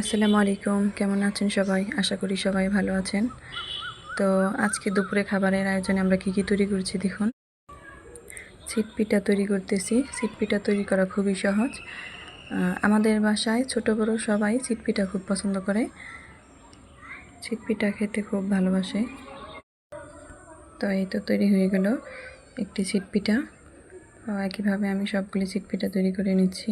আসসালামু আলাইকুম। কেমন আছেন সবাই? আশা করি সবাই ভালো আছেন। তো আজকে দুপুরে খাবারের আয়োজনে আমরা কী কী তৈরি করছি দেখুন। ছিটপিঠা তৈরি করতেছি। ছিটপিঠা তৈরি করা খুবই সহজ। আমাদের বাসায় ছোট বড় সবাই ছিটপিঠা খুব পছন্দ করে। ছিটপিঠা খেতে খুব ভালোবাসে। তো এই তো তৈরি হয়ে গেল একটি ছিটপিঠা একইভাবে আমি সবগুলি ছিটপিঠা তৈরি করে নিচ্ছি।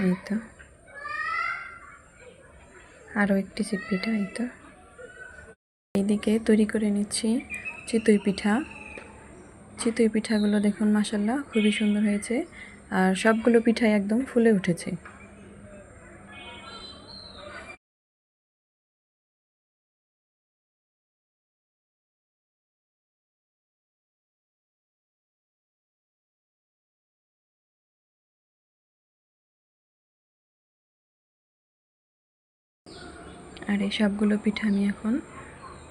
এই তো আরও একটি চিপিটা এই তো এইদিকে তৈরি করে নিচ্ছি চিতই পিঠা। চিতই পিঠাগুলো দেখুন মাসাল্লাহ খুবই সুন্দর হয়েছে। আর সবগুলো পিঠাই একদম ফুলে উঠেছে। আর এই সবগুলো পিঠা আমি এখন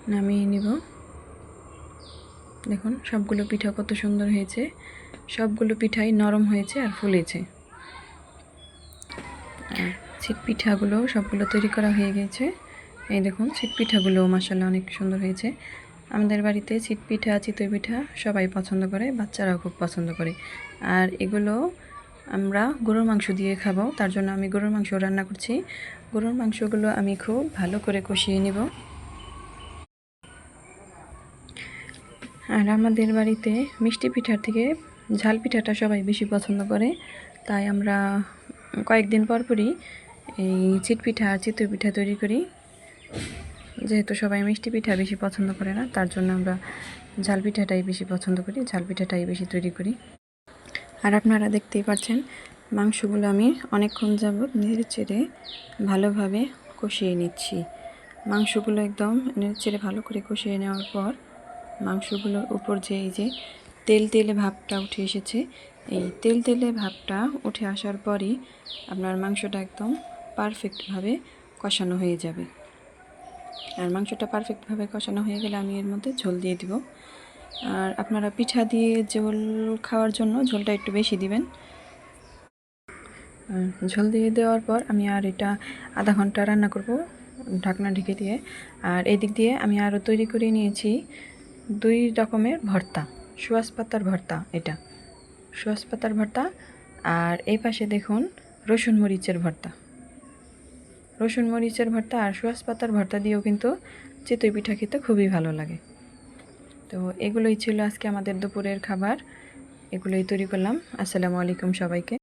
নামিয়ে নিব। দেখুন, সবগুলো পিঠা কত সুন্দর হয়েছে। সবগুলো পিঠাই নরম হয়েছে আর ফুলেছে। ছিট পিঠাগুলো সবগুলো তৈরি করা হয়ে গেছে। এই দেখুন, ছিট পিঠাগুলো মাসাল্লাহ অনেক সুন্দর হয়েছে। আমাদের বাড়িতে ছিট পিঠা, চিতই পিঠা সবাই পছন্দ করে, বাচ্চারাও খুব পছন্দ করে। আর এগুলো আমরা গরুর মাংস দিয়ে খাব, তার জন্য আমি গরুর মাংস রান্না করছি। গরুর মাংসগুলো আমি খুব ভালো করে কষিয়ে নেব। আর আমাদের বাড়িতে মিষ্টি পিঠার থেকে ঝাল পিঠাটা সবাই বেশি পছন্দ করে, তাই আমরা কয়েকদিন পর পরই এই চিট পিঠা আর চিতই পিঠা তৈরি করি। যেহেতু সবাই মিষ্টি পিঠা বেশি পছন্দ করে না, তার জন্য আমরা ঝাল পিঠাটাই বেশি পছন্দ করি, ঝাল পিঠাটাই বেশি তৈরি করি। আর আপনারা দেখতেই পাচ্ছেন, মাংসগুলো আমি অনেকক্ষণ যাবৎ নেড়ে চেড়ে ভালোভাবে কষিয়ে নিচ্ছি। মাংসগুলো একদম নেড়ে চেড়ে ভালো করে কষিয়ে নেওয়ার পর মাংসগুলোর উপর যে এই যে তেল তেলে ভাবটা উঠে এসেছে, এই তেল তেলে ভাবটা উঠে আসার পরই আপনার মাংসটা একদম পারফেক্টভাবে কষানো হয়ে যাবে। আর মাংসটা পারফেক্টভাবে কষানো হয়ে গেলে আমি এর মধ্যে ঝোল দিয়ে দিব। আর আপনারা পিঠা দিয়ে ঝোল খাওয়ার জন্য ঝোলটা একটু বেশি দিবেন। ঝোল দিয়ে দেওয়ার পর আমি আর এটা আধা ঘণ্টা রান্না করব ঢাকনা ঢেকে দিয়ে। আর এদিক দিয়ে আমি আরও তৈরি করে নিয়েছি দুই রকমের ভর্তা, সুয়াস পাতার ভর্তা এটা। সুয়াস পাতার ভর্তা আর এই পাশে দেখুন রসুন মরিচের ভর্তা। রসুন মরিচের ভর্তা আর সুয়াস পাতার ভর্তা দিয়েও কিন্তু চিতই পিঠা খেতে খুবই ভালো লাগে। তো এগুলোই ছিল আজকে আমাদের দুপুরের খাবার। এগুলোই তৈরি করলাম। আসসালামু আলাইকুম সবাইকে।